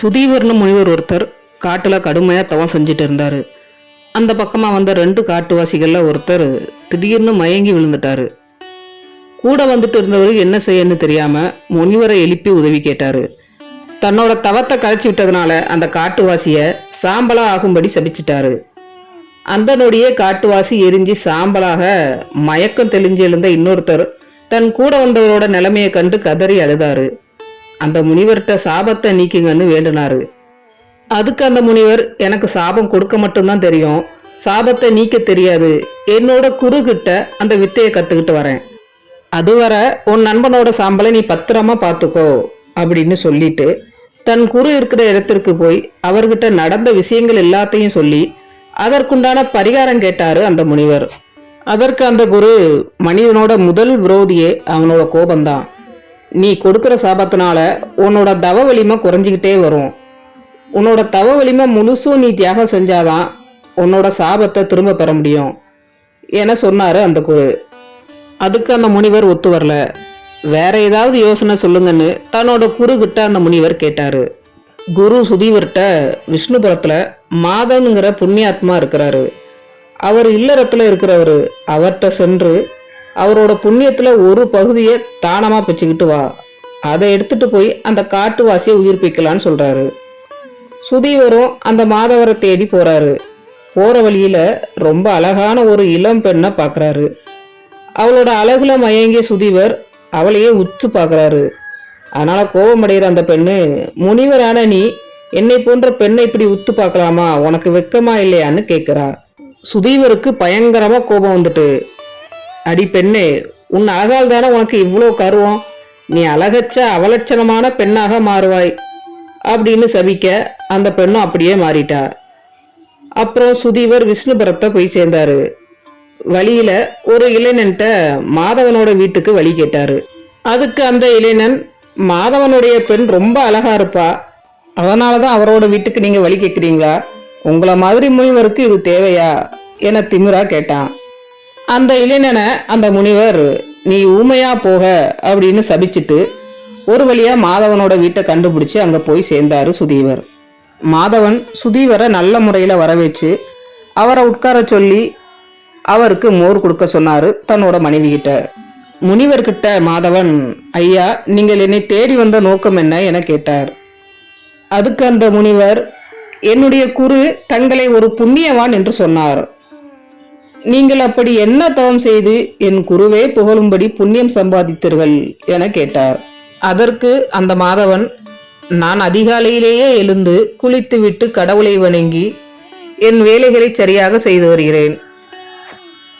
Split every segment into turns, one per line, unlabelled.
சுதீவர்னு முனிவர் ஒருத்தர் காட்டில் கடுமையாக தவம் செஞ்சுட்டு இருந்தார். அந்த பக்கமாக வந்த ரெண்டு காட்டுவாசிகளில் ஒருத்தர் திடீர்னு மயங்கி விழுந்துட்டார். கூட வந்துட்டு இருந்தவர் என்ன செய்யன்னு தெரியாமல் முனிவரை எழுப்பி உதவி கேட்டார். தன்னோட தவத்தை கரைச்சி விட்டதுனால அந்த காட்டுவாசியை சாம்பலா ஆகும்படி சபிச்சிட்டாரு. அந்த நொடியே காட்டுவாசி எரிஞ்சு சாம்பலாக மயக்கம் தெளிஞ்சு எழுந்த இன்னொருத்தர் தன் கூட வந்தவரோட நிலைமையை கண்டு கதறி அழுதாரு. அந்த முனிவர்கிட்ட சாபத்தை நீக்குங்கன்னு வேண்டினாரு. அதுக்கு அந்த முனிவர் எனக்கு சாபம் கொடுக்க மட்டும்தான் தெரியும். சாபத்தை நீக்க தெரியாது. என்னோட குருகிட்ட அந்த வித்தையை கற்றுக்கிட்டு வரேன். அதுவரை உன் நண்பனோட சாம்பலை நீ பத்திரமா பார்த்துக்கோ அப்படின்னு சொல்லிட்டு தன் குரு இருக்கிற இடத்திற்கு போய் அவர்கிட்ட நடந்த விஷயங்கள் எல்லாத்தையும் சொல்லி அதற்குண்டான பரிகாரம் கேட்டாரு அந்த முனிவர். அதற்கு அந்த குரு மனிதனோட முதல் விரோதியே அவனோட கோபம்தான். நீ கொடுக்குற சாபத்தினால உன்னோட தவ வலிமை குறைஞ்சிக்கிட்டே வரும். உன்னோட தவ வலிமை முழுசும் நீ தியாகம் செஞ்சாதான் உன்னோட சாபத்தை திரும்ப பெற முடியும். என சொன்னார் அந்த குரு. அதுக்கு அந்த முனிவர் ஒத்து வரல. வேற ஏதாவது யோசனை சொல்லுங்கன்னு தன்னோட குருகிட்ட அந்த முனிவர் கேட்டார். குரு சுதீவர்கிட்ட விஷ்ணுபுரத்தில் மாதவனுங்கிற புண்ணியாத்மா இருக்கிறாரு. அவர் இல்லறத்தில் இருக்கிறவர். அவர்கிட்ட சென்று அவரோட புண்ணியத்தில் ஒரு பகுதியை தானமாக பிச்சுக்கிட்டு வா. அதை எடுத்துட்டு போய் அந்த காட்டுவாசியை உயிர்ப்பிக்கலான்னு சொல்கிறாரு சுதீவரும் அந்த மாதவரை தேடி போகிறாரு போகிற வழியில் ரொம்ப அழகான ஒரு இளம் பெண்ணை பார்க்குறாரு அவளோட அழகுல மயங்கிய சுதீவர் அவளையே உத்து பார்க்குறாரு அதனால் கோபமடைகிற அந்த பெண்ணு முனிவரான நீ என்னை போன்ற பெண்ணை இப்படி உத்து பார்க்கலாமா உனக்கு வெட்கமா இல்லையான்னு கேட்குறா சுதீவருக்கு பயங்கரமாக கோபம் வந்துட்டு அடி பெண்ணே உன் அழகால் தானே உனக்கு இவ்வளோ கருவம்? நீ அழகச்ச அவலட்சணமான பெண்ணாக மாறுவாய் அப்படின்னு சபிக்க அந்த பெண்ணும் அப்படியே மாறிட்டா. அப்புறம் சுதீவர் விஷ்ணுபுரத்தை போய் சேர்ந்தாரு. வழியில ஒரு இளைஞன்ட்ட மாதவனோட வீட்டுக்கு வழி கேட்டாரு. அதுக்கு அந்த இளைஞன் மாதவனுடைய பெண் ரொம்ப அழகா இருப்பா. அதனால தான் அவரோட வீட்டுக்கு நீங்க வழி கேட்குறீங்களா உங்களை மாதிரி முனிவருக்கு இது தேவையா? என திமிரா கேட்டான். அந்த இளைஞனை அந்த முனிவர் நீ ஊமையா போக அப்படின்னு சபிச்சிட்டு ஒரு வழியா மாதவனோட வீட்டை கண்டுபிடிச்சு அங்க போய் சேர்ந்தாரு சுதீவர். மாதவன் சுதீவரை நல்ல முறையில வரவேச்சு அவரை உட்கார சொல்லி அவருக்கு மோர் கொடுக்க சொன்னாரு தன்னோட மனைவி கிட்ட முனிவர்கிட்ட மாதவன் ஐயா நீங்கள் என்னை தேடி வந்த நோக்கம் என்ன? என கேட்டார். அதுக்கு அந்த முனிவர் என்னுடைய குரு தங்களை ஒரு புண்ணியவான் என்று சொன்னார். நீங்கள் அப்படி என்ன தவம் செய்து என் குருவே புகழும்படி புண்ணியம் சம்பாதித்தீர்கள் என கேட்டார். அதற்கு அந்த மாதவன் நான் அதிகாலையிலேயே எழுந்து குளித்துவிட்டு கடவுளை வணங்கி என் வேலைகளை சரியாக செய்து வருகிறேன்.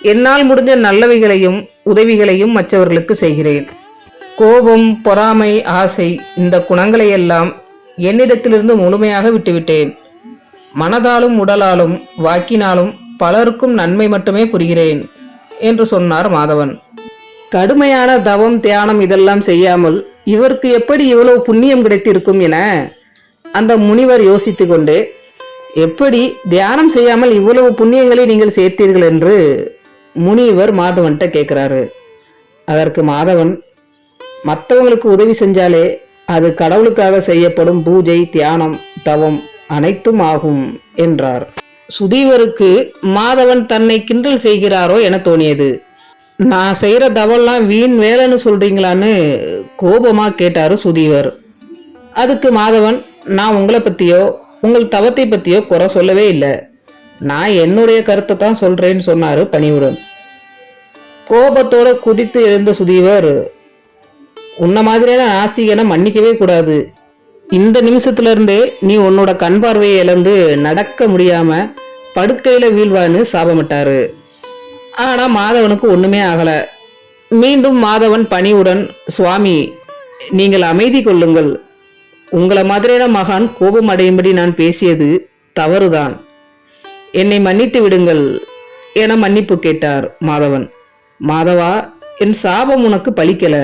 என்னால் முடிஞ்ச நல்லவைகளையும் உதவிகளையும் மற்றவர்களுக்கு செய்கிறேன். கோபம் பொறாமை ஆசை இந்த குணங்களையெல்லாம் என்னிடத்திலிருந்து முழுமையாக விட்டுவிட்டேன். மனதாலும் உடலாலும் வாக்கினாலும் பலருக்கும் நன்மை மட்டுமே புரிகிறேன் என்று சொன்னார் மாதவன். கடுமையான தவம் தியானம் இதெல்லாம் செய்யாமல் இவருக்கு எப்படி இவ்வளவு புண்ணியம் கிடைத்திருக்கும் என அந்த முனிவர் யோசித்து கொண்டு எப்படி தியானம் செய்யாமல் இவ்வளவு புண்ணியங்களை நீங்கள் சேர்த்தீர்கள் என்று முனிவர் மாதவன்கிட்ட கேட்குறாரு. அதற்கு மாதவன் மற்றவங்களுக்கு உதவி செஞ்சாலே அது கடவுளுக்காக செய்யப்படும் பூஜை தியானம் தவம் அனைத்தும் ஆகும் என்றார். சுதீவருக்கு மாதவன் தன்னை கிண்டல் செய்கிறாரோ என தோணியது. நான் செய்கிற தவம்லாம் வீண் வேலைன்னு சொல்கிறீங்களான்னு கோபமாக கேட்டார் சுதீவர். அதுக்கு மாதவன் நான் உங்களை பற்றியோ உங்கள் தவத்தை பற்றியோ குறை சொல்லவே இல்லை. நான் என்னுடைய கருத்தை தான் சொல்கிறேன்னு சொன்னார் பணிவுடன். கோபத்தோட குதித்து எழுந்த சுதீவர் உன்ன மாதிரியான ஆஸ்திகனை மன்னிக்கவே கூடாது. இந்த நிமிஷத்துல இருந்தே நீ உன்னோட கண் பார்வையை இழந்து நடக்க முடியாம படுக்கையில வீழ்வான்னு சாபமிட்டாரு. ஆனா மாதவனுக்கு ஒண்ணுமே ஆகல. மீண்டும் மாதவன் பணிவுடன் சுவாமி நீங்கள் அமைதி கொள்ளுங்கள். உங்களை மாதிரியான மகான் கோபம் அடையும்படி நான் பேசியது தவறுதான். என்னை மன்னித்து விடுங்கள் என மன்னிப்பு கேட்டார் மாதவன். மாதவா என் சாபம் உனக்கு பலிக்கல.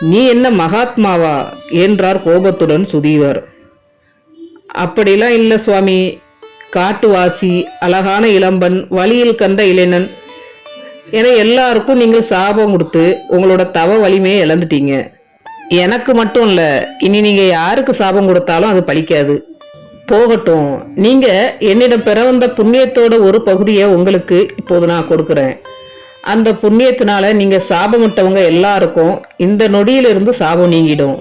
நீ என்ன மகாத்மாவா? என்றார் கோபத்துடன் சுதீவர். அப்படிலாம் இல்லை சுவாமி. காட்டுவாசி அழகான இளம்பன் வழியில் கண்ட இளைஞன். என எல்லாருக்கும் நீங்கள் சாபம் கொடுத்து உங்களோட தவ வலிமையை இழந்துட்டீங்க. எனக்கு மட்டும் இல்லை இனி நீங்கள் யாருக்கு சாபம் கொடுத்தாலும் அது பலிக்காது போகட்டும் நீங்கள் என்னிடம் பெற வந்த புண்ணியத்தோட ஒரு பகுதியை உங்களுக்கு இப்போது நான் கொடுக்குறேன். அந்த புண்ணியத்தினால நீங்கள் சாபமிட்டவங்க எல்லாருக்கும் இந்த நொடியிலிருந்து சாபம் நீங்கிடும்.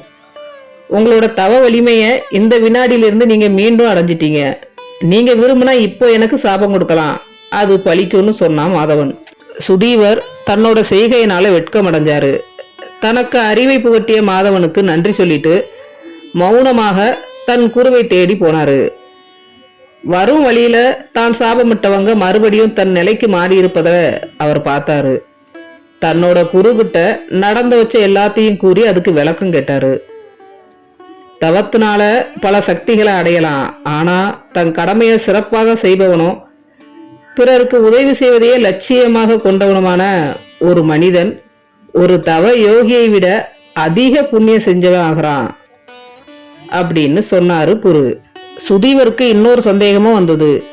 உங்களோட தவ வலிமையை இந்த வினாடியிலிருந்து நீங்கள் மீண்டும் அடைஞ்சிட்டீங்க. நீங்கள் விரும்பினா இப்போ எனக்கு சாபம் கொடுக்கலாம். அது பழிக்கும்னு சொன்னான் மாதவன். சுதீவர் தன்னோட செய்கையினால் வெட்கமடைஞ்சாரு. தனக்கு அறிவை புகட்டிய மாதவனுக்கு நன்றி சொல்லிட்டு மௌனமாக தன் குருவை தேடி போனாரு. வரும் வழியில தான் சாபமிட்டவங்க மறுபடியும் தன் நிலைக்கு மாறியிருப்பதை அவர் பார்த்தாரு. தன்னோட குருகிட்ட நடந்து வச்ச எல்லாத்தையும் கூறி அதுக்கு விளக்கம் கேட்டாரு. தவத்தினால பல சக்திகளை அடையலாம். ஆனா தன் கடமையை சிறப்பாக செய்பவனும் பிறருக்கு உதவி செய்வதையே லட்சியமாக கொண்டவனுமான ஒரு மனிதன் ஒரு தவ யோகியை விட அதிக புண்ணியம் செஞ்சவன் ஆகிறான் அப்படின்னு சொன்னாரு குரு. சுதீவருக்கு இன்னொரு சந்தேகமும் வந்தது.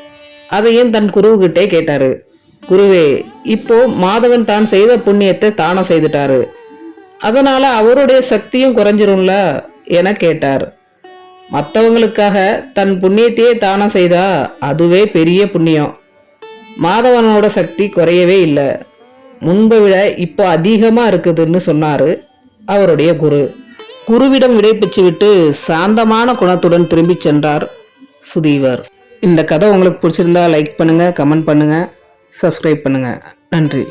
அதையும் தன் குருவுகிட்டே கேட்டாரு? குருவே இப்போ மாதவன் தான் செய்த புண்ணியத்தை தானம் செய்துட்டாரு. அதனால அவருடைய சக்தியும் குறைஞ்சிரும்ல என கேட்டார். மற்றவங்களுக்காக தன் புண்ணியத்தையே தானம் செய்தா அதுவே பெரிய புண்ணியம். மாதவனோட சக்தி குறையவே இல்லை. முன்பை விட இப்போ அதிகமாக இருக்குதுன்னு சொன்னார் அவருடைய குரு. குருவிடம் விடைபெற்று விட்டு சாந்தமான குணத்துடன் திரும்பிச் சென்றார். சுதீவர். இந்த கதை உங்களுக்கு பிடிச்சிருந்தா லைக் பண்ணுங்கள் கமெண்ட் பண்ணுங்கள் சப்ஸ்கிரைப் பண்ணுங்கள் நன்றி.